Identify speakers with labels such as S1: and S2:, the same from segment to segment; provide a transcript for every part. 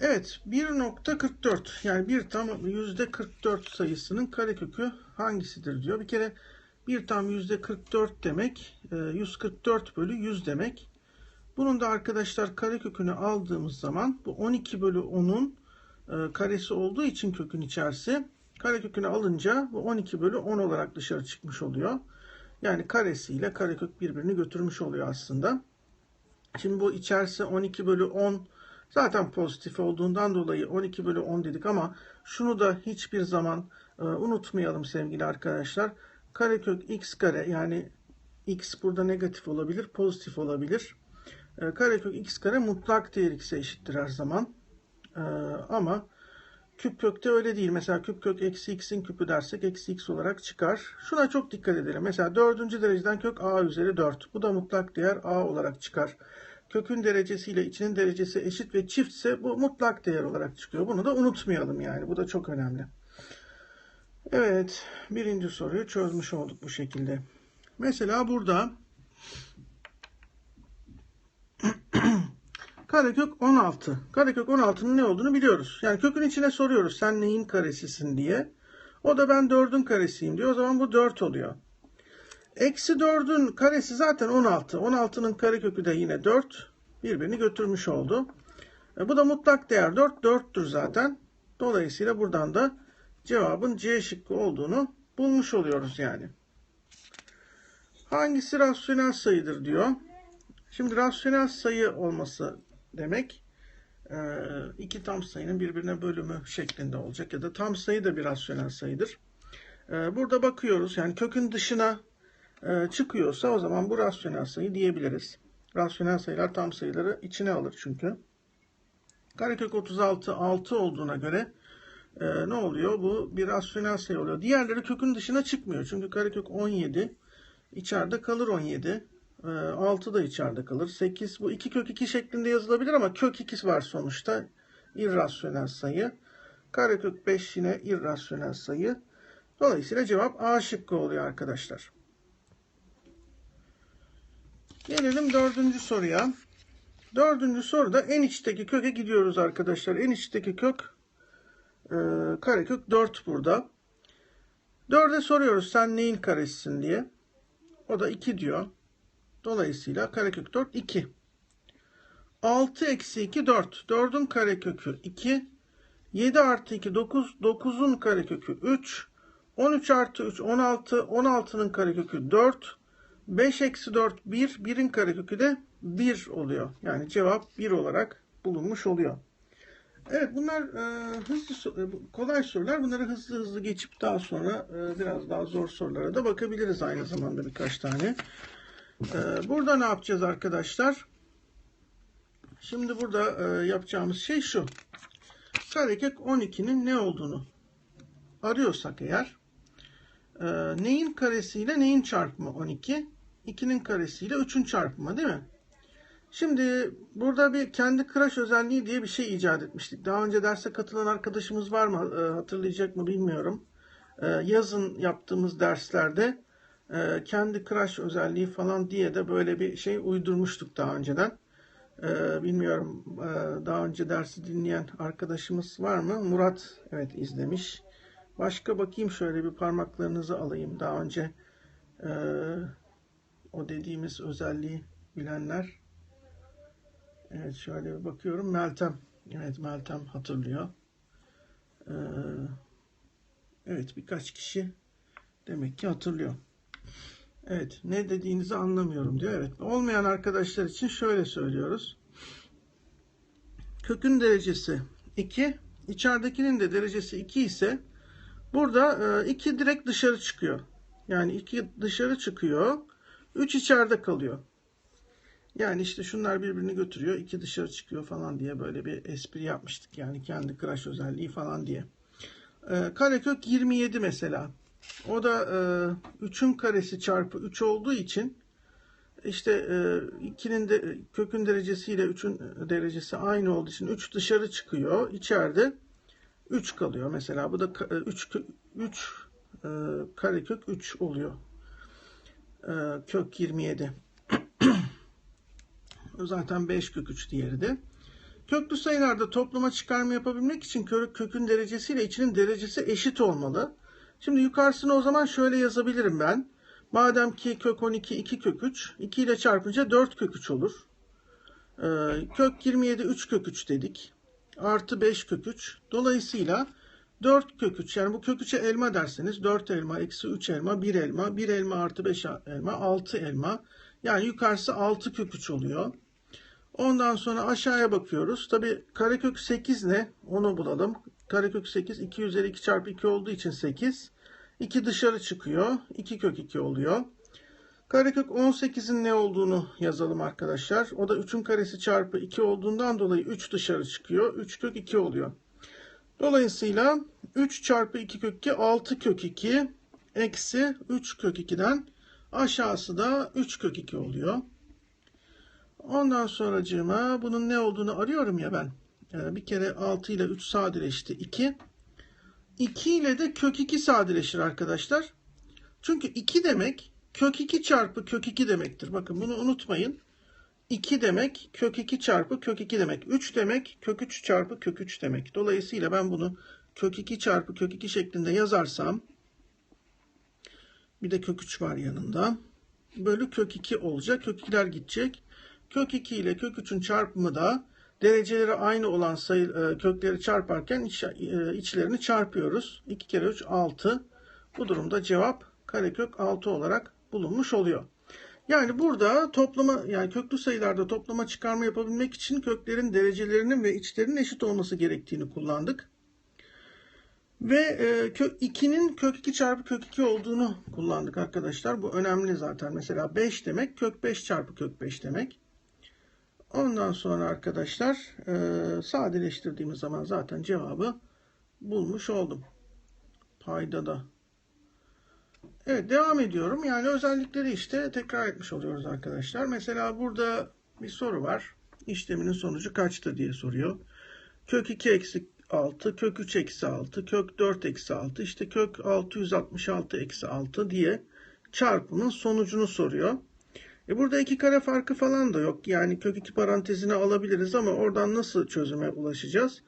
S1: Evet 1.44 yani bir tam yüzde 44 sayısının karekökü hangisidir diyor. Bir kere bir tam yüzde 44 demek e, 144 bölü 100 demek. Bunun da arkadaşlar karekökünü aldığımız zaman bu 12 bölü 10'un e, karesi olduğu için kökün içerisi karekökünü alınca bu 12 bölü 10 olarak dışarı çıkmış oluyor. Yani karesiyle karekök birbirini götürmüş oluyor aslında. Şimdi bu içerisi 12 bölü 10 zaten pozitif olduğundan dolayı 12 bölü 10 dedik ama şunu da hiçbir zaman e, unutmayalım sevgili arkadaşlar. Karekök x kare yani x burada negatif olabilir, pozitif olabilir. E, karekök x kare mutlak değer x'e eşittir her zaman. E, ama küp kökte öyle değil. Mesela küp kök eksi x'in küpü dersek eksi x olarak çıkar. Şuna çok dikkat edelim. Mesela dördüncü dereceden kök a üzeri 4. Bu da mutlak değer a olarak çıkar. Kökün derecesiyle içinin derecesi eşit ve çiftse bu mutlak değer olarak çıkıyor. Bunu da unutmayalım yani. Bu da çok önemli. Evet. Birinci soruyu çözmüş olduk bu şekilde. Mesela burada Karekök 16. Karekök 16'nın ne olduğunu biliyoruz. Yani kökün içine soruyoruz sen neyin karesisin diye. O da ben 4'ün karesiyim diyor. O zaman bu 4 oluyor. Eksi 4'ün karesi zaten 16. 16'nın karekökü de yine 4. Birbirini götürmüş oldu. E, bu da mutlak değer 4. 4'tür zaten. Dolayısıyla buradan da cevabın C şıkkı olduğunu bulmuş oluyoruz yani. Hangisi rasyonel sayıdır diyor. Şimdi rasyonel sayı olması demek e, iki tam sayının birbirine bölümü şeklinde olacak ya da tam sayı da bir rasyonel sayıdır. E, burada bakıyoruz yani kökün dışına e, çıkıyorsa o zaman bu rasyonel sayı diyebiliriz. Rasyonel sayılar tam sayıları içine alır çünkü. Karekök 36 6 olduğuna göre ne oluyor? Bu bir rasyonel sayı oluyor. Diğerleri kökün dışına çıkmıyor. Çünkü karekök 17 içeride kalır 17. 6 da içeride kalır. 8 bu 2 kök 2 şeklinde yazılabilir ama kök 2 var sonuçta. irrasyonel sayı. Karekök 5 yine irrasyonel sayı. Dolayısıyla cevap A şıkkı oluyor arkadaşlar. Gelelim dördüncü soruya. Dördüncü soruda en içteki köke gidiyoruz arkadaşlar. En içteki kök e, karekök 4 burada. 4'e soruyoruz sen neyin karesisin diye. O da 2 diyor. Dolayısıyla karekök 4 2. 6 eksi 2 4. 4'ün karekökü 2. 7 artı 2 9. 9'un karekökü 3. 13 artı 3 16. 16'nın karekökü 4. 5 eksi 4 1. 1'in karekökü de 1 oluyor. Yani cevap 1 olarak bulunmuş oluyor. Evet bunlar e, hızlı e, kolay sorular. Bunları hızlı hızlı geçip daha sonra e, biraz daha zor sorulara da bakabiliriz aynı zamanda birkaç tane. Ee, burada ne yapacağız arkadaşlar? Şimdi burada e, yapacağımız şey şu. Karekök 12'nin ne olduğunu arıyorsak eğer e, neyin karesiyle neyin çarpımı 12? 2'nin karesiyle 3'ün çarpımı değil mi? Şimdi burada bir kendi kıraç özelliği diye bir şey icat etmiştik. Daha önce derse katılan arkadaşımız var mı? E, hatırlayacak mı bilmiyorum. Yazın yaptığımız derslerde e, kendi crash özelliği falan diye de böyle bir şey uydurmuştuk daha önceden. E, bilmiyorum e, daha önce dersi dinleyen arkadaşımız var mı? Murat evet izlemiş. Başka bakayım şöyle bir parmaklarınızı alayım. Daha önce e, o dediğimiz özelliği bilenler. Evet şöyle bir bakıyorum. Meltem. Evet Meltem hatırlıyor. Ee, evet birkaç kişi demek ki hatırlıyor. Evet ne dediğinizi anlamıyorum diyor. Evet olmayan arkadaşlar için şöyle söylüyoruz. Kökün derecesi 2. içeridekinin de derecesi 2 ise burada 2 e, direkt dışarı çıkıyor. Yani 2 dışarı çıkıyor. 3 içeride kalıyor. Yani işte şunlar birbirini götürüyor. 2 dışarı çıkıyor falan diye böyle bir espri yapmıştık. Yani kendi crash özelliği falan diye. E, karekök 27 mesela. O da e, 3'ün karesi çarpı 3 olduğu için işte e, 2'nin de kökün derecesiyle 3'ün derecesi aynı olduğu için 3 dışarı çıkıyor. İçeride 3 kalıyor. Mesela bu da 3 3 e, karekök 3 oluyor. E, kök 27. Zaten 5 kök 3 diğeri de. Köklü sayılarda toplama çıkarma yapabilmek için kö- kökün derecesiyle içinin derecesi eşit olmalı. Şimdi yukarısını o zaman şöyle yazabilirim ben. Madem ki kök 12 2 kök 3, 2 ile çarpınca 4 kök 3 olur. Ee, kök 27 3 kök 3 dedik. Artı 5 kök 3. Dolayısıyla 4 kök 3 yani bu kök 3'e elma derseniz 4 elma eksi 3 elma 1 elma 1 elma artı 5 elma 6 elma yani yukarısı 6 kök 3 oluyor. Ondan sonra aşağıya bakıyoruz. Tabi karekök 8 ne? Onu bulalım. Karekök 8 2 üzeri 2 çarpı 2 olduğu için 8. 2 dışarı çıkıyor. 2 kök 2 oluyor. Karekök 18'in ne olduğunu yazalım arkadaşlar. O da 3'ün karesi çarpı 2 olduğundan dolayı 3 dışarı çıkıyor. 3 kök 2 oluyor. Dolayısıyla 3 çarpı 2 kök 2 6 kök 2 eksi 3 kök 2'den aşağısı da 3 kök 2 oluyor. Ondan sonracığıma bunun ne olduğunu arıyorum ya ben. Ee, bir kere 6 ile 3 sadeleşti 2. 2 ile de kök 2 sadeleşir arkadaşlar. Çünkü 2 demek kök 2 çarpı kök 2 demektir. Bakın bunu unutmayın. 2 demek kök 2 çarpı kök 2 demek. 3 demek kök 3 çarpı kök 3 demek. Dolayısıyla ben bunu kök 2 çarpı kök 2 şeklinde yazarsam bir de kök 3 var yanında. Bölü kök 2 olacak. Kök 2'ler gidecek. Kök 2 ile kök 3'ün çarpımı da dereceleri aynı olan sayı e, kökleri çarparken iç, e, içlerini çarpıyoruz. 2 kere 3 6. Bu durumda cevap karekök 6 olarak bulunmuş oluyor. Yani burada toplama yani köklü sayılarda toplama çıkarma yapabilmek için köklerin derecelerinin ve içlerinin eşit olması gerektiğini kullandık. Ve e, kök 2'nin kök 2 çarpı kök 2 olduğunu kullandık arkadaşlar. Bu önemli zaten. Mesela 5 demek kök 5 çarpı kök 5 demek. Ondan sonra arkadaşlar e, sadeleştirdiğimiz zaman zaten cevabı bulmuş oldum. Payda da. Evet devam ediyorum. Yani özellikleri işte tekrar etmiş oluyoruz arkadaşlar. Mesela burada bir soru var. İşleminin sonucu kaçtı diye soruyor. Kök 2 eksi 6, kök 3 eksi 6, kök 4 eksi 6, işte kök 666 eksi 6 diye çarpımın sonucunu soruyor. E burada iki kare farkı falan da yok. Yani kök 2 parantezine alabiliriz ama oradan nasıl çözüme ulaşacağız?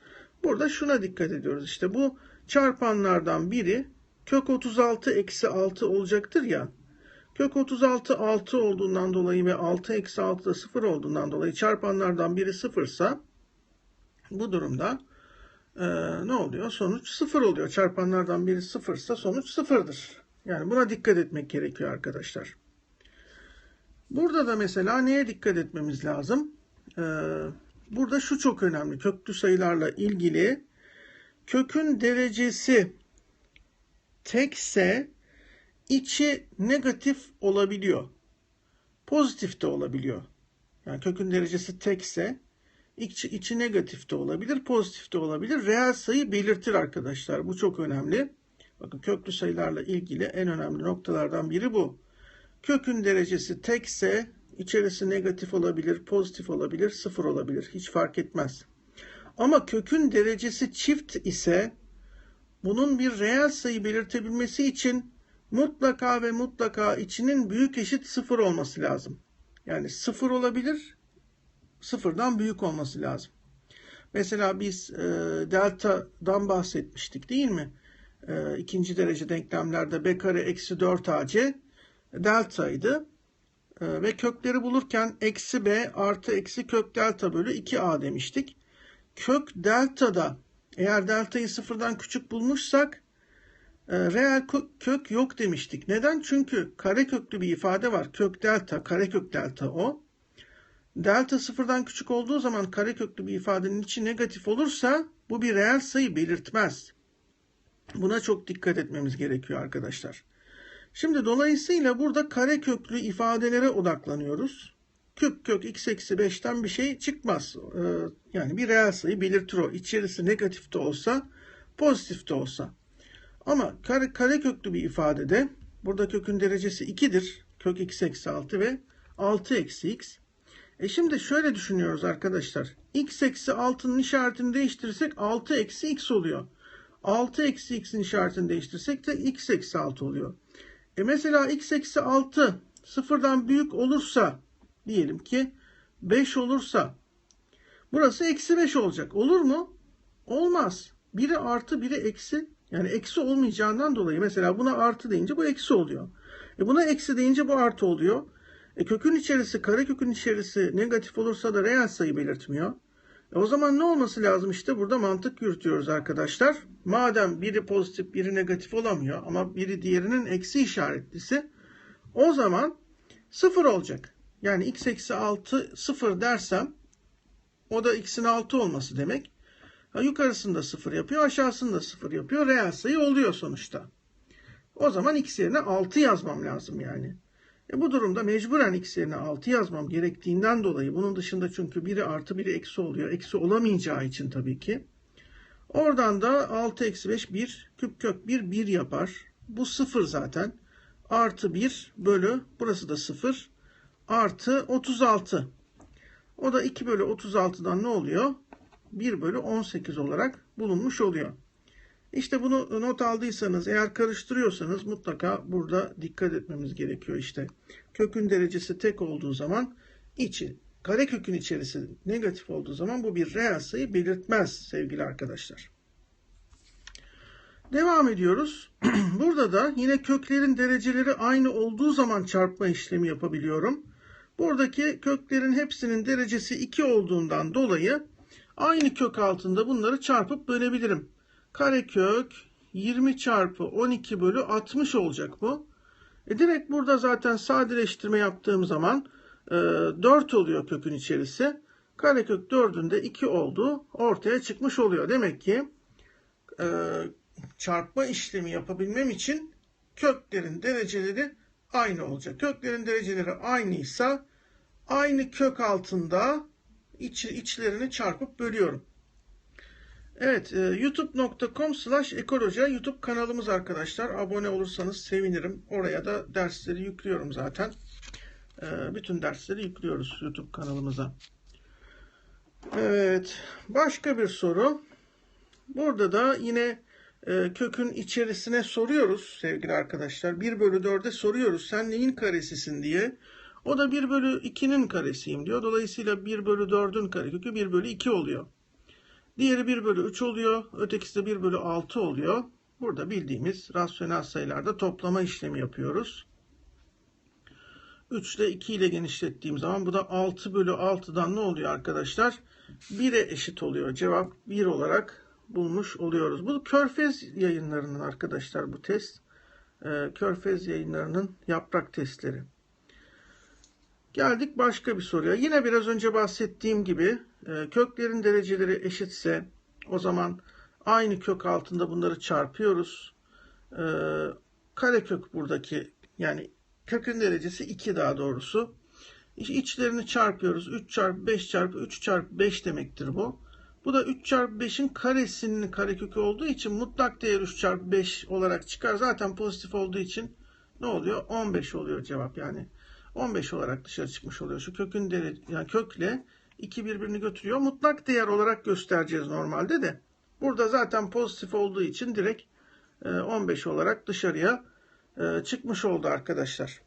S1: Burada şuna dikkat ediyoruz. İşte bu çarpanlardan biri kök 36 eksi 6 olacaktır ya. Kök 36 6 olduğundan dolayı ve 6 eksi 6 da 0 olduğundan dolayı çarpanlardan biri 0 ise bu durumda e, ne oluyor? Sonuç 0 oluyor. Çarpanlardan biri 0 ise sonuç 0'dır. Yani buna dikkat etmek gerekiyor arkadaşlar. Burada da mesela neye dikkat etmemiz lazım? Ee, burada şu çok önemli. Köklü sayılarla ilgili kökün derecesi tekse içi negatif olabiliyor. Pozitif de olabiliyor. Yani kökün derecesi tekse içi, içi negatif de olabilir, pozitif de olabilir. Reel sayı belirtir arkadaşlar. Bu çok önemli. Bakın köklü sayılarla ilgili en önemli noktalardan biri bu. Kökün derecesi tekse içerisi negatif olabilir, pozitif olabilir, sıfır olabilir. Hiç fark etmez. Ama kökün derecesi çift ise bunun bir reel sayı belirtebilmesi için mutlaka ve mutlaka içinin büyük eşit sıfır olması lazım. Yani sıfır olabilir, sıfırdan büyük olması lazım. Mesela biz e, delta'dan bahsetmiştik değil mi? E, ikinci derece denklemlerde b kare eksi 4 ac delta'ydı. E, ve kökleri bulurken eksi b artı eksi kök delta bölü 2a demiştik. Kök delta'da eğer delta'yı sıfırdan küçük bulmuşsak e, reel kök yok demiştik. Neden? Çünkü kare köklü bir ifade var. Kök delta, kare kök delta o. Delta sıfırdan küçük olduğu zaman kare köklü bir ifadenin içi negatif olursa bu bir reel sayı belirtmez. Buna çok dikkat etmemiz gerekiyor arkadaşlar. Şimdi dolayısıyla burada kare köklü ifadelere odaklanıyoruz. Küp kök x eksi 5'ten bir şey çıkmaz. Ee, yani bir reel sayı belirtir o. İçerisi negatif de olsa, pozitif de olsa. Ama kare, kare köklü bir ifadede burada kökün derecesi 2'dir. Kök x eksi 6 ve 6 eksi x. E şimdi şöyle düşünüyoruz arkadaşlar. x eksi 6'nın işaretini değiştirirsek 6 eksi x oluyor. 6 eksi x'in işaretini değiştirsek de x eksi 6 oluyor. E mesela x eksi 6 sıfırdan büyük olursa diyelim ki 5 olursa Burası eksi 5 olacak. Olur mu? Olmaz. Biri artı biri eksi. Yani eksi olmayacağından dolayı mesela buna artı deyince bu eksi oluyor. E buna eksi deyince bu artı oluyor. E kökün içerisi, kare kökün içerisi negatif olursa da reel sayı belirtmiyor. E o zaman ne olması lazım işte burada mantık yürütüyoruz arkadaşlar. Madem biri pozitif biri negatif olamıyor ama biri diğerinin eksi işaretlisi o zaman sıfır olacak. Yani x eksi 6 sıfır dersem o da x'in 6 olması demek. Ha, yukarısında sıfır yapıyor aşağısında sıfır yapıyor. Reel sayı oluyor sonuçta. O zaman x yerine 6 yazmam lazım yani. E bu durumda mecburen x yerine 6 yazmam gerektiğinden dolayı bunun dışında çünkü biri artı biri eksi oluyor. Eksi olamayacağı için tabii ki. Oradan da 6 eksi 5 1 küp kök 1 1 yapar. Bu 0 zaten. Artı 1 bölü burası da 0 artı 36. O da 2 bölü 36'dan ne oluyor? 1 bölü 18 olarak bulunmuş oluyor. İşte bunu not aldıysanız eğer karıştırıyorsanız mutlaka burada dikkat etmemiz gerekiyor işte. Kökün derecesi tek olduğu zaman içi kare kökün içerisi negatif olduğu zaman bu bir reel sayı belirtmez sevgili arkadaşlar. Devam ediyoruz. Burada da yine köklerin dereceleri aynı olduğu zaman çarpma işlemi yapabiliyorum. Buradaki köklerin hepsinin derecesi 2 olduğundan dolayı aynı kök altında bunları çarpıp bölebilirim. Karekök 20 çarpı 12 bölü 60 olacak bu. E direkt burada zaten sadeleştirme yaptığım zaman e, 4 oluyor kökün içerisi. Karekök 4'ün de 2 olduğu ortaya çıkmış oluyor. Demek ki e, çarpma işlemi yapabilmem için köklerin dereceleri aynı olacak. Köklerin dereceleri aynıysa aynı kök altında iç, içlerini çarpıp bölüyorum. Evet, e, youtube.com slash ekoloja YouTube kanalımız arkadaşlar. Abone olursanız sevinirim. Oraya da dersleri yüklüyorum zaten. E, bütün dersleri yüklüyoruz YouTube kanalımıza. Evet, başka bir soru. Burada da yine e, kökün içerisine soruyoruz sevgili arkadaşlar. 1 bölü 4'e soruyoruz. Sen neyin karesisin diye. O da 1 bölü 2'nin karesiyim diyor. Dolayısıyla 1 bölü 4'ün karekökü 1 bölü 2 oluyor. Diğeri 1 bölü 3 oluyor. Ötekisi de 1 bölü 6 oluyor. Burada bildiğimiz rasyonel sayılarda toplama işlemi yapıyoruz. 3 ile 2 ile genişlettiğim zaman bu da 6 bölü 6'dan ne oluyor arkadaşlar? 1'e eşit oluyor. Cevap 1 olarak bulmuş oluyoruz. Bu Körfez yayınlarının arkadaşlar bu test. Ee, Körfez yayınlarının yaprak testleri. Geldik başka bir soruya. Yine biraz önce bahsettiğim gibi e, köklerin dereceleri eşitse o zaman aynı kök altında bunları çarpıyoruz. E, karekök buradaki yani kökün derecesi 2 daha doğrusu. İçlerini çarpıyoruz. 3 çarpı 5 çarpı 3 çarpı 5 demektir bu. Bu da 3 çarpı 5'in karesinin karekökü olduğu için mutlak değer 3 çarpı 5 olarak çıkar. Zaten pozitif olduğu için ne oluyor? 15 oluyor cevap yani. 15 olarak dışarı çıkmış oluyor. Şu kökün derece, yani kökle 2 birbirini götürüyor. Mutlak değer olarak göstereceğiz normalde de. Burada zaten pozitif olduğu için direkt 15 e, olarak dışarıya e, çıkmış oldu arkadaşlar.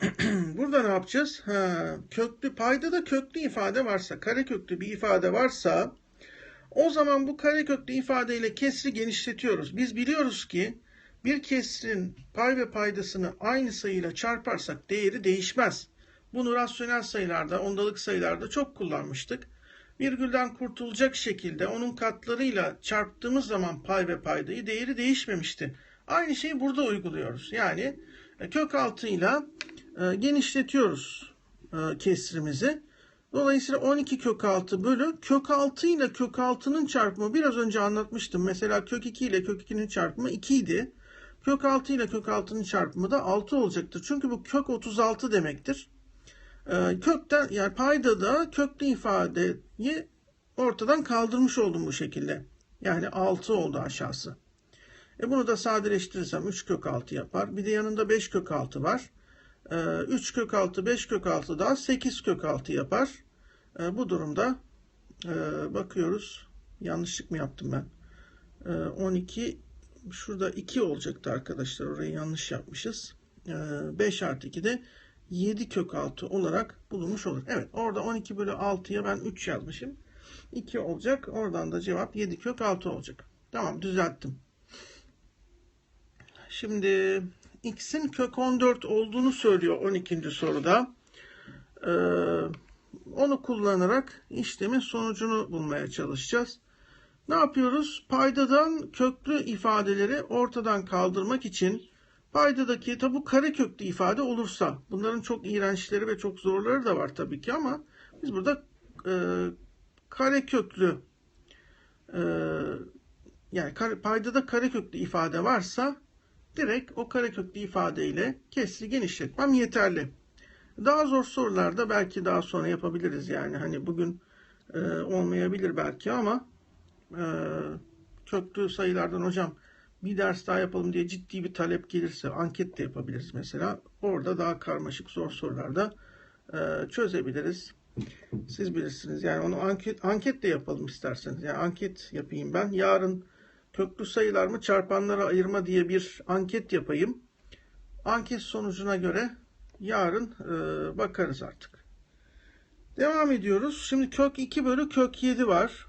S1: Burada ne yapacağız? Ha, köklü payda da köklü ifade varsa, kare köklü bir ifade varsa o zaman bu kare köklü ifadeyle kesri genişletiyoruz. Biz biliyoruz ki bir kesrin pay ve paydasını aynı sayıyla çarparsak değeri değişmez. Bunu rasyonel sayılarda, ondalık sayılarda çok kullanmıştık. Virgülden kurtulacak şekilde onun katlarıyla çarptığımız zaman pay ve paydayı değeri değişmemişti. Aynı şeyi burada uyguluyoruz. Yani e, kök altıyla e, genişletiyoruz e, kesrimizi. Dolayısıyla 12 kök altı bölü kök altı ile kök altının çarpımı biraz önce anlatmıştım. Mesela kök 2 ile kök 2'nin çarpımı 2 idi. Kök 6 ile kök 6'nın çarpımı da 6 olacaktır. Çünkü bu kök 36 demektir. Ee, kökten yani payda da köklü ifadeyi ortadan kaldırmış oldum bu şekilde. Yani 6 oldu aşağısı. E bunu da sadeleştirirsem 3 kök 6 yapar. Bir de yanında 5 kök 6 var. Ee, 3 kök 6, 5 kök 6 daha 8 kök 6 yapar. Ee, bu durumda e, bakıyoruz. Yanlışlık mı yaptım ben? Ee, 12 şurada 2 olacaktı arkadaşlar. Orayı yanlış yapmışız. 5 ee, artı 2 de 7 kök 6 olarak bulunmuş olur. Evet orada 12 bölü 6'ya ben 3 yazmışım. 2 olacak. Oradan da cevap 7 kök 6 olacak. Tamam düzelttim. Şimdi x'in kök 14 olduğunu söylüyor 12. soruda. Ee, onu kullanarak işlemin sonucunu bulmaya çalışacağız. Ne yapıyoruz? Paydadan köklü ifadeleri ortadan kaldırmak için paydadaki tabi bu kare köklü ifade olursa bunların çok iğrençleri ve çok zorları da var tabii ki ama biz burada e, kare köklü e, yani kare, paydada kare köklü ifade varsa direkt o kare köklü ifadeyle kesri genişletmem yeterli. Daha zor sorularda belki daha sonra yapabiliriz yani hani bugün e, olmayabilir belki ama e, köklü sayılardan hocam bir ders daha yapalım diye ciddi bir talep gelirse anket de yapabiliriz mesela. Orada daha karmaşık zor sorularda e, çözebiliriz. Siz bilirsiniz yani onu anket, anket de yapalım isterseniz. Yani anket yapayım ben. Yarın köklü sayılar mı çarpanlara ayırma diye bir anket yapayım. Anket sonucuna göre yarın e, bakarız artık. Devam ediyoruz. Şimdi kök 2 bölü kök 7 var.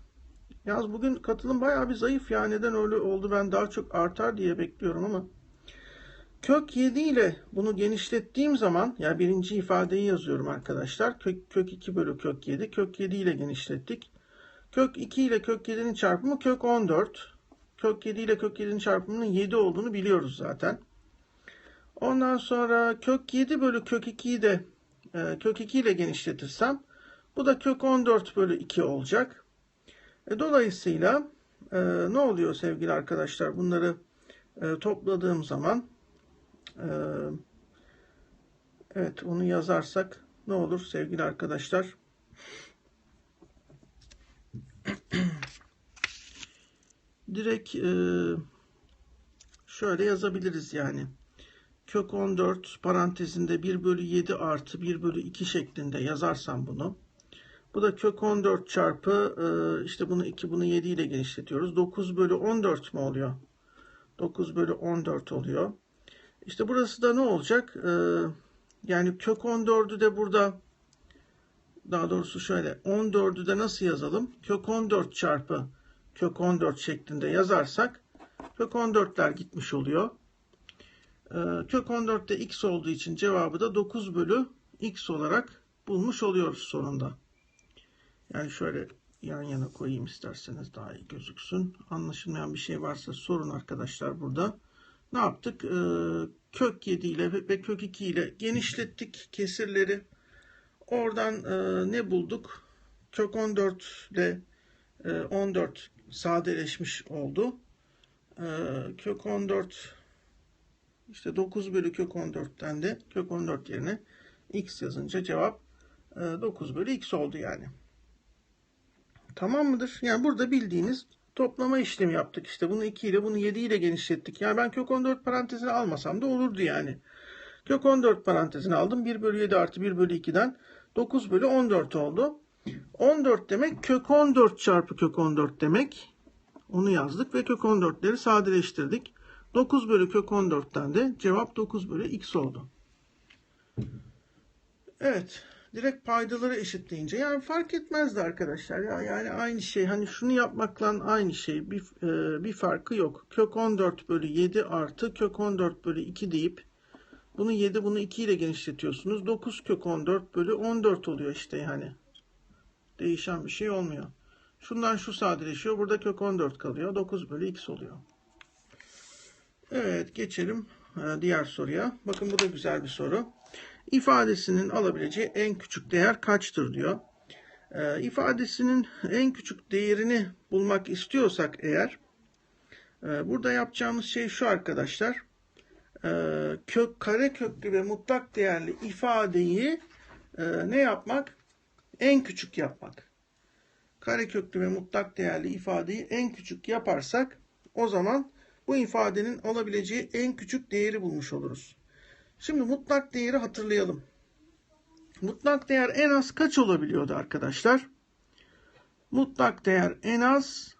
S1: Yalnız bugün katılım bayağı bir zayıf ya. Neden öyle oldu ben daha çok artar diye bekliyorum ama. Kök 7 ile bunu genişlettiğim zaman yani birinci ifadeyi yazıyorum arkadaşlar. Kök, kök 2 bölü kök 7. Kök 7 ile genişlettik. Kök 2 ile kök 7'nin çarpımı kök 14. Kök 7 ile kök 7'nin çarpımının 7 olduğunu biliyoruz zaten. Ondan sonra kök 7 bölü kök 2'yi de e, kök 2 ile genişletirsem bu da kök 14 bölü 2 olacak. E, dolayısıyla e, ne oluyor sevgili arkadaşlar? Bunları e, topladığım zaman e, evet onu yazarsak ne olur sevgili arkadaşlar? Direkt e, şöyle yazabiliriz yani. Kök 14 parantezinde 1 bölü 7 artı 1 bölü 2 şeklinde yazarsam bunu. Bu da kök 14 çarpı e, işte bunu 2 bunu 7 ile genişletiyoruz. 9 bölü 14 mi oluyor? 9 bölü 14 oluyor. İşte burası da ne olacak? E, yani kök 14'ü de burada daha doğrusu şöyle 14'ü de nasıl yazalım? Kök 14 çarpı kök 14 şeklinde yazarsak kök 14'ler gitmiş oluyor. E, kök 14'te x olduğu için cevabı da 9 bölü x olarak bulmuş oluyoruz sonunda. Yani şöyle yan yana koyayım isterseniz daha iyi gözüksün. Anlaşılmayan bir şey varsa sorun arkadaşlar burada. Ne yaptık? Ee, kök 7 ile ve kök 2 ile genişlettik kesirleri. Oradan e, ne bulduk? Kök 14 ile e, 14 sadeleşmiş oldu. E, kök 14 işte 9 bölü kök 14'ten de kök 14 yerine x yazınca cevap e, 9 bölü x oldu yani. Tamam mıdır? Yani burada bildiğiniz toplama işlemi yaptık. İşte bunu 2 ile bunu 7 ile genişlettik. Yani ben kök 14 parantezini almasam da olurdu yani. Kök 14 parantezini aldım. 1 bölü 7 artı 1 bölü 2'den 9 bölü 14 oldu. 14 demek kök 14 çarpı kök 14 demek. Onu yazdık ve kök 14'leri sadeleştirdik. 9 bölü kök 14'ten de cevap 9 bölü x oldu. Evet direkt paydaları eşitleyince yani fark etmezdi arkadaşlar. Ya yani aynı şey hani şunu yapmakla aynı şey bir, e, bir farkı yok. Kök 14 bölü 7 artı kök 14 bölü 2 deyip bunu 7 bunu 2 ile genişletiyorsunuz. 9 kök 14 bölü 14 oluyor işte yani. Değişen bir şey olmuyor. Şundan şu sadeleşiyor burada kök 14 kalıyor. 9 bölü x oluyor. Evet geçelim e, diğer soruya. Bakın bu da güzel bir soru ifadesinin alabileceği en küçük değer kaçtır diyor. E, ifadesinin en küçük değerini bulmak istiyorsak eğer e, burada yapacağımız şey şu arkadaşlar. E, kök kare köklü ve mutlak değerli ifadeyi e, ne yapmak? En küçük yapmak. Kare köklü ve mutlak değerli ifadeyi en küçük yaparsak o zaman bu ifadenin alabileceği en küçük değeri bulmuş oluruz. Şimdi mutlak değeri hatırlayalım. Mutlak değer en az kaç olabiliyordu arkadaşlar? Mutlak değer en az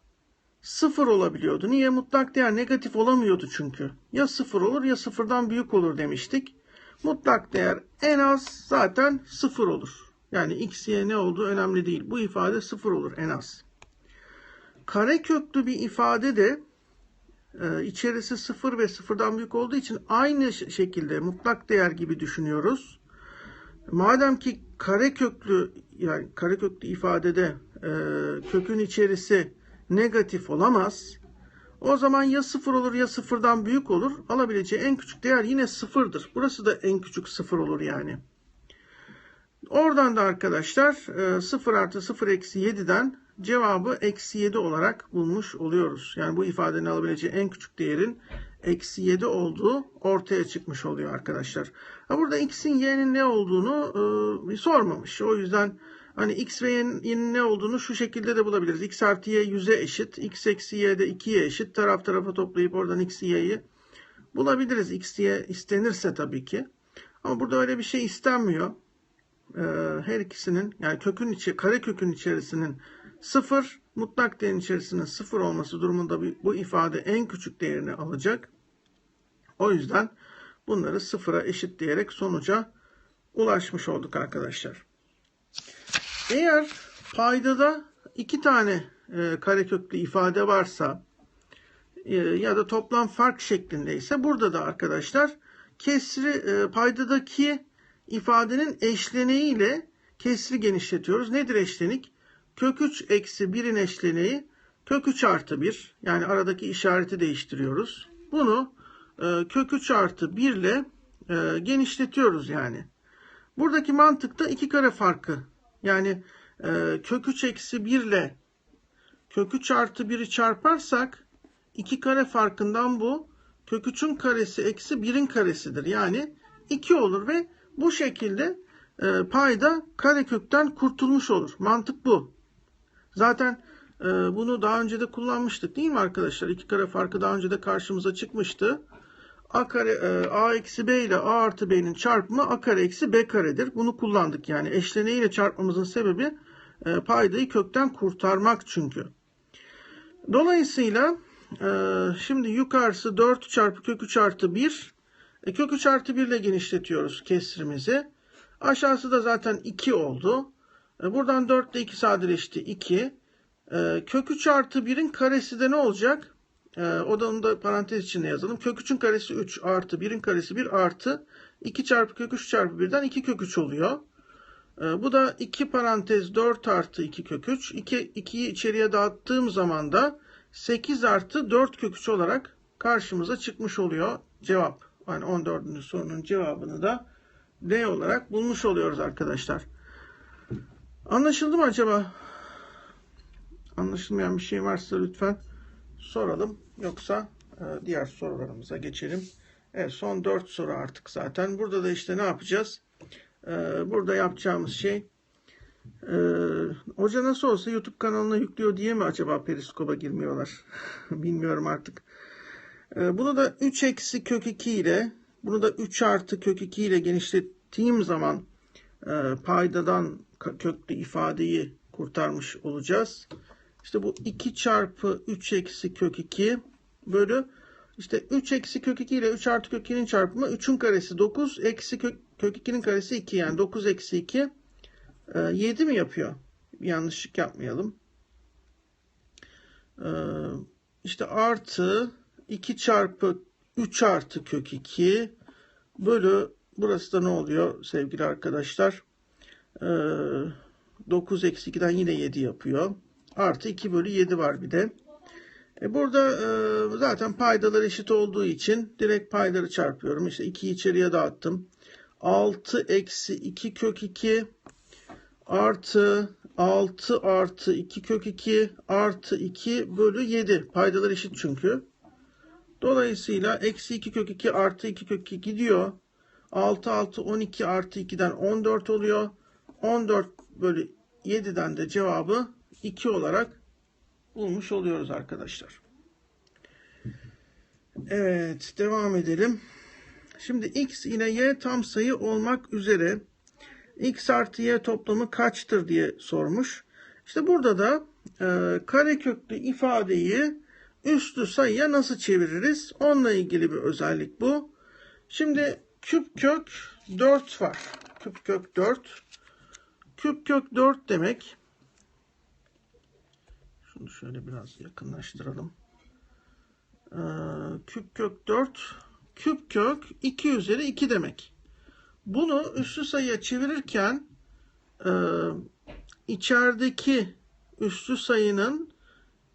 S1: 0 olabiliyordu. Niye? Mutlak değer negatif olamıyordu çünkü. Ya 0 olur ya sıfırdan büyük olur demiştik. Mutlak değer en az zaten sıfır olur. Yani x, y ne olduğu önemli değil. Bu ifade sıfır olur en az. Kare köklü bir ifade de e, içerisi sıfır ve sıfırdan büyük olduğu için aynı şekilde mutlak değer gibi düşünüyoruz. Madem ki kare köklü yani kare köklü ifadede e, kökün içerisi negatif olamaz. O zaman ya sıfır olur ya sıfırdan büyük olur. Alabileceği en küçük değer yine sıfırdır. Burası da en küçük sıfır olur yani. Oradan da arkadaşlar 0 e, artı 0 eksi 7'den cevabı eksi 7 olarak bulmuş oluyoruz. Yani bu ifadenin alabileceği en küçük değerin eksi 7 olduğu ortaya çıkmış oluyor arkadaşlar. Burada x'in y'nin ne olduğunu e, sormamış. O yüzden hani x ve y'nin ne olduğunu şu şekilde de bulabiliriz. x artı y 100'e eşit. x eksi y de 2'ye eşit. Taraf tarafa toplayıp oradan x y'yi bulabiliriz. x y istenirse tabii ki. Ama burada öyle bir şey istenmiyor. Ee, her ikisinin yani kökün içi kare kökün içerisinin sıfır mutlak değerin içerisinin sıfır olması durumunda bu ifade en küçük değerini alacak. O yüzden bunları sıfıra eşitleyerek sonuca ulaşmış olduk arkadaşlar. Eğer paydada iki tane e, kareköklü ifade varsa e, ya da toplam fark şeklindeyse burada da arkadaşlar kesri e, paydadaki ifadenin eşleneği ile kesri genişletiyoruz. Nedir eşlenik? Kök 3 eksi 1'in eşleneği kök 3 artı 1. Yani aradaki işareti değiştiriyoruz. Bunu e, kök 3 artı 1 ile e, genişletiyoruz yani. Buradaki mantıkta iki kare farkı. Yani e, kök 3 eksi 1 ile kök 3 artı 1'i çarparsak iki kare farkından bu kök 3'ün karesi eksi 1'in karesidir. Yani 2 olur ve bu şekilde e, payda karekökten kurtulmuş olur. Mantık bu. Zaten e, bunu daha önce de kullanmıştık değil mi arkadaşlar? İki kare farkı daha önce de karşımıza çıkmıştı. A kare e, A eksi B ile A artı B'nin çarpımı A kare eksi B karedir. Bunu kullandık yani. Eşleneğiyle çarpmamızın sebebi e, paydayı kökten kurtarmak çünkü. Dolayısıyla e, şimdi yukarısı 4 çarpı kök 3 artı 1 e, kök 3 artı 1 ile genişletiyoruz kesrimizi. Aşağısı da zaten 2 oldu. E, buradan 4 ile 2 sadeleşti 2. E, kök 3 artı 1'in karesi de ne olacak? E, o da onu da parantez içinde yazalım. Kök 3'ün karesi 3 artı 1'in karesi 1 artı 2 çarpı kök 3 çarpı 1'den 2 kök 3 oluyor. E, bu da 2 parantez 4 artı 2 kök 3. 2, 2'yi içeriye dağıttığım zaman da 8 artı 4 kök 3 olarak karşımıza çıkmış oluyor cevap. Yani 14. sorunun cevabını da D olarak bulmuş oluyoruz arkadaşlar. Anlaşıldı mı acaba? Anlaşılmayan bir şey varsa lütfen soralım. Yoksa e, diğer sorularımıza geçelim. Evet son 4 soru artık zaten. Burada da işte ne yapacağız? E, burada yapacağımız şey e, hoca nasıl olsa YouTube kanalına yüklüyor diye mi acaba periskopa girmiyorlar? Bilmiyorum artık. Bunu da 3 eksi kök 2 ile bunu da 3 artı kök 2 ile genişlettiğim zaman paydadan köklü ifadeyi kurtarmış olacağız. İşte bu 2 çarpı 3 eksi kök 2 bölü işte 3 eksi kök 2 ile 3 artı kök 2'nin çarpımı 3'ün karesi 9 eksi kök, kök 2'nin karesi 2 yani 9 eksi 2 7 mi yapıyor? Yanlışlık yapmayalım. E, işte artı 2 çarpı 3 artı kök 2 bölü burası da ne oluyor sevgili arkadaşlar? 9 eksi 2'den yine 7 yapıyor. Artı 2 bölü 7 var bir de. E burada e, zaten paydalar eşit olduğu için direkt payları çarpıyorum. İşte 2'yi içeriye dağıttım. 6 eksi 2 kök 2 artı 6 artı 2 kök 2 artı 2 bölü 7. Paydalar eşit çünkü. Dolayısıyla eksi 2 kök 2 artı 2 kök 2 gidiyor. 6 6 12 artı 2'den 14 oluyor. 14 bölü 7'den de cevabı 2 olarak bulmuş oluyoruz arkadaşlar. Evet devam edelim. Şimdi x yine y tam sayı olmak üzere x artı y toplamı kaçtır diye sormuş. İşte burada da e, kareköklü ifadeyi üstlü sayıya nasıl çeviririz? Onunla ilgili bir özellik bu. Şimdi küp kök 4 var. Küp kök 4. Küp kök 4 demek. Şunu şöyle biraz yakınlaştıralım. Ee, küp kök 4 küp kök 2 üzeri 2 demek. Bunu üslü sayıya çevirirken e, içerideki üslü sayının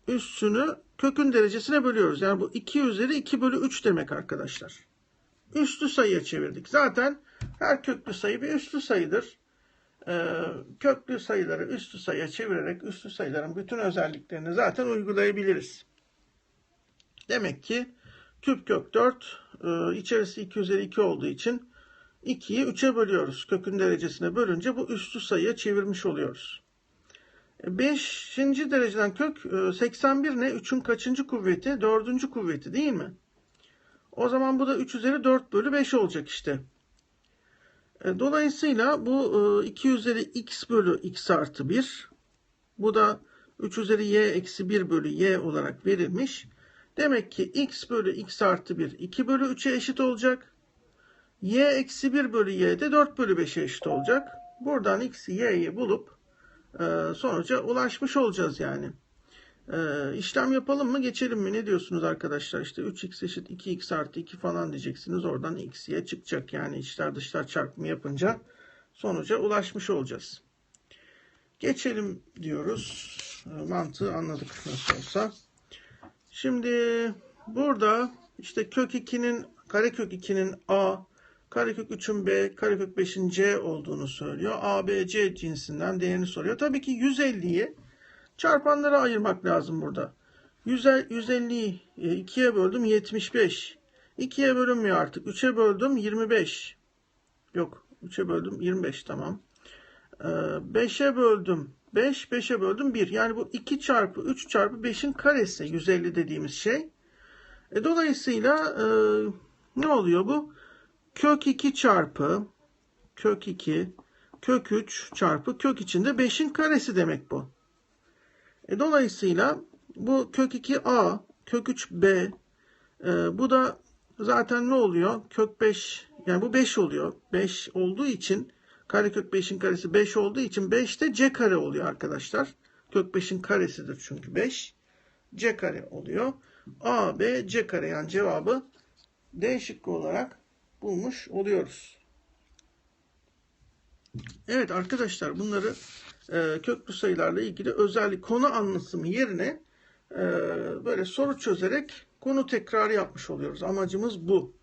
S1: üssünü kökün derecesine bölüyoruz. Yani bu 2 üzeri 2 bölü 3 demek arkadaşlar. Üslü sayıya çevirdik. Zaten her köklü sayı bir üslü sayıdır. Ee, köklü sayıları üslü sayıya çevirerek üslü sayıların bütün özelliklerini zaten uygulayabiliriz. Demek ki küp kök 4 e, içerisi 2 üzeri 2 olduğu için 2'yi 3'e bölüyoruz. Kökün derecesine bölünce bu üslü sayıya çevirmiş oluyoruz. 5. dereceden kök e, 81 ne? 3'ün kaçıncı kuvveti? 4. kuvveti değil mi? O zaman bu da 3 üzeri 4 bölü 5 olacak işte. E, Dolayısıyla bu e, 2 üzeri x bölü x artı 1. Bu da 3 üzeri y eksi 1 bölü y olarak verilmiş. Demek ki x bölü x artı 1 2 bölü 3'e eşit olacak. y eksi 1 bölü y de 4 bölü 5'e eşit olacak. Buradan x'i y'yi bulup e, sonuca ulaşmış olacağız yani. E, işlem yapalım mı geçelim mi ne diyorsunuz arkadaşlar işte 3x eşit 2x artı 2 falan diyeceksiniz oradan x'ye çıkacak yani içler dışlar çarpımı yapınca sonuca ulaşmış olacağız. Geçelim diyoruz E, mantığı anladık nasıl olsa. Şimdi burada işte kök 2'nin karekök 2'nin a karekök 3'ün b karekök 5'in c olduğunu söylüyor. a, b, c cinsinden değerini soruyor. Tabii ki 150'yi çarpanlara ayırmak lazım burada. 150'yi 2'ye böldüm 75. 2'ye bölünmüyor artık. 3'e böldüm 25. Yok 3'e böldüm 25 tamam. 5'e böldüm 5, 5'e böldüm 1. Yani bu 2 çarpı 3 çarpı 5'in karesi 150 dediğimiz şey. E, dolayısıyla e, ne oluyor bu? Kök 2 çarpı kök 2 kök 3 çarpı kök içinde 5'in karesi demek bu. E, dolayısıyla bu kök 2a kök 3b e, bu da zaten ne oluyor? Kök 5 yani bu 5 oluyor. 5 olduğu için karekök 5'in karesi 5 olduğu için 5 de c kare oluyor arkadaşlar. Kök 5'in karesidir çünkü 5. c kare oluyor. a, b, c kare yani cevabı D şıkkı olarak bulmuş oluyoruz. Evet arkadaşlar bunları e, köklü sayılarla ilgili özellik konu anlatımı yerine e, böyle soru çözerek konu tekrarı yapmış oluyoruz. Amacımız bu.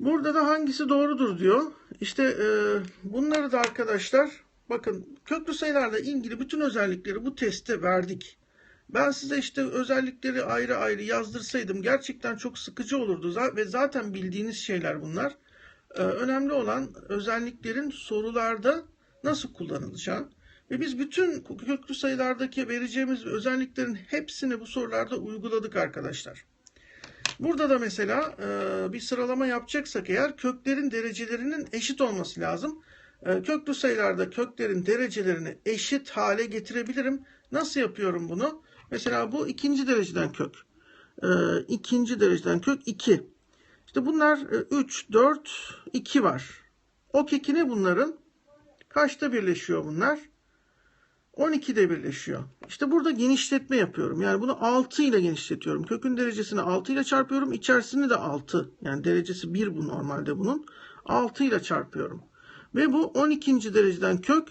S1: Burada da hangisi doğrudur diyor. İşte e, bunları da arkadaşlar bakın köklü sayılarla ilgili bütün özellikleri bu teste verdik. Ben size işte özellikleri ayrı ayrı yazdırsaydım gerçekten çok sıkıcı olurdu ve zaten bildiğiniz şeyler bunlar. Ee, önemli olan özelliklerin sorularda nasıl kullanılacağı ve biz bütün köklü sayılardaki vereceğimiz özelliklerin hepsini bu sorularda uyguladık arkadaşlar. Burada da mesela e, bir sıralama yapacaksak eğer köklerin derecelerinin eşit olması lazım. E, köklü sayılarda köklerin derecelerini eşit hale getirebilirim. Nasıl yapıyorum bunu? Mesela bu ikinci dereceden kök. E, ikinci dereceden kök 2. İşte bunlar 3, 4, 2 var. O keki ne bunların? Kaçta birleşiyor bunlar? 12'de birleşiyor. İşte burada genişletme yapıyorum. Yani bunu 6 ile genişletiyorum. Kökün derecesini 6 ile çarpıyorum. İçerisini de 6. Yani derecesi 1 bu normalde bunun. 6 ile çarpıyorum. Ve bu 12. dereceden kök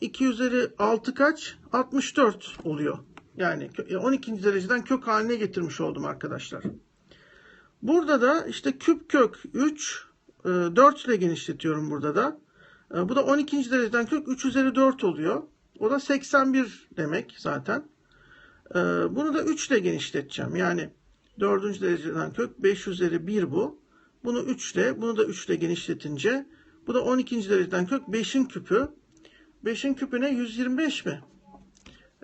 S1: 2 üzeri 6 kaç? 64 oluyor. Yani 12. dereceden kök haline getirmiş oldum arkadaşlar. Burada da işte küp kök 3 4 ile genişletiyorum burada da. Bu da 12. dereceden kök 3 üzeri 4 oluyor. O da 81 demek zaten. Bunu da 3 ile genişleteceğim. Yani 4. dereceden kök 5 üzeri 1 bu. Bunu 3 ile, bunu da 3 ile genişletince bu da 12. dereceden kök 5'in küpü. 5'in küpüne 125 mi?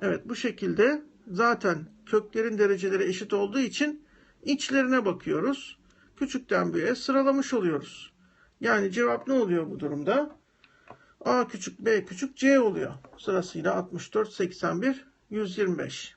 S1: Evet bu şekilde zaten köklerin dereceleri eşit olduğu için içlerine bakıyoruz. Küçükten büyüğe sıralamış oluyoruz. Yani cevap ne oluyor bu durumda? A küçük B küçük C oluyor. Sırasıyla 64, 81, 125.